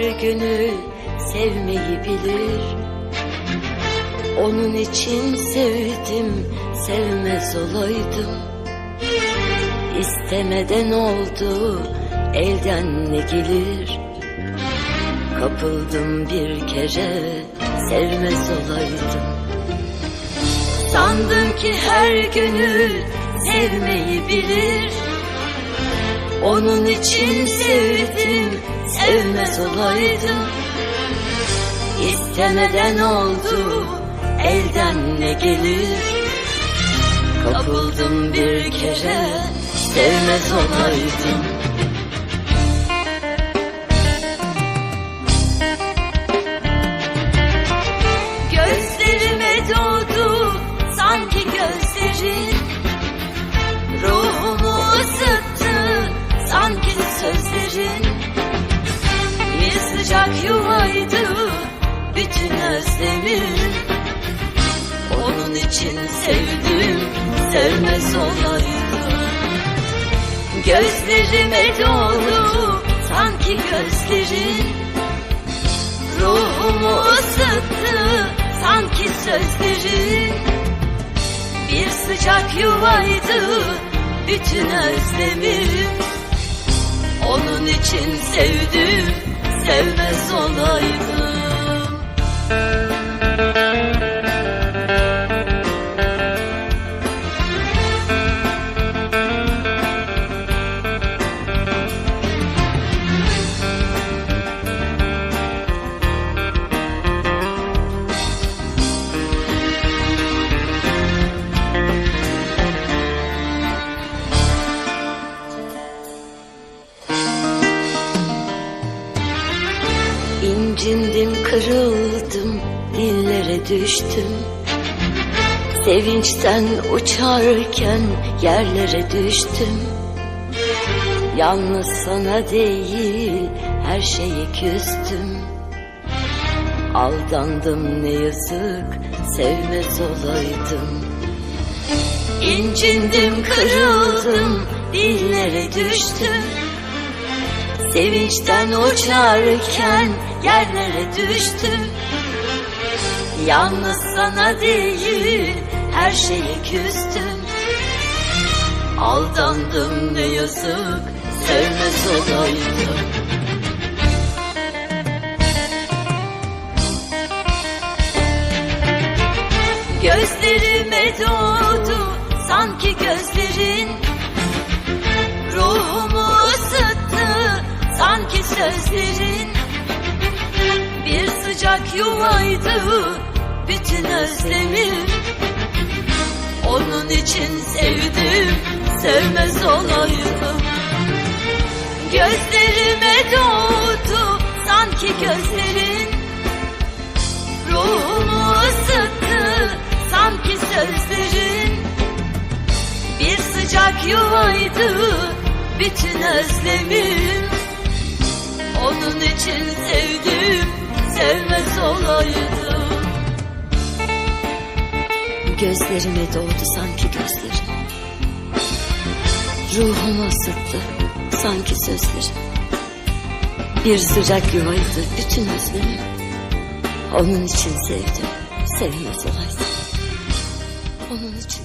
gönül sevmeyi bilir. Onun için sevdim sevmez olaydım. İstemeden oldu elden ne gelir? Kapıldım bir kere sevmez olaydım. Sandım ki her gönül sevmeyi bilir Onun için sevdim sevmez olaydım. İstemeden oldu elden ne gelir? Kapıldım bir kere sevmez olaydım için sevdim sevmez olaydım. Gözlerime doğdu sanki gözlerin Ruhumu ısıttı sanki sözlerin Bir sıcak yuvaydı bütün özlemim. Onun için sevdim sevmez olaydım İncindim kırıldım dillere düştüm. Sevinçten uçarken yerlere düştüm. Yalnız sana değil her şeye küstüm. Aldandım ne yazık sevmez olaydım. İncindim kırıldım dillere düştüm Sevinçten uçarken yerlere düştüm. Yalnız sana değil her şeye küstüm. Aldandım ne yazık sevmez olaydım Gözlerime doğdu sanki gözlerin sözlerin Bir sıcak yuvaydı bütün özlemim Onun için sevdim sevmez olaydım Gözlerime doğdu sanki gözlerin. Ruhumu ısıttı sanki sözlerin. Bir sıcak yuvaydı bütün özlemim için sevdim sevmez olaydım. Gözlerime doğdu sanki gözlerin Ruhumu ısıttı sanki sözlerin Bir sıcak yuvaydı bütün özlemim. Onun için sevdim sevmez olaydım. Onun için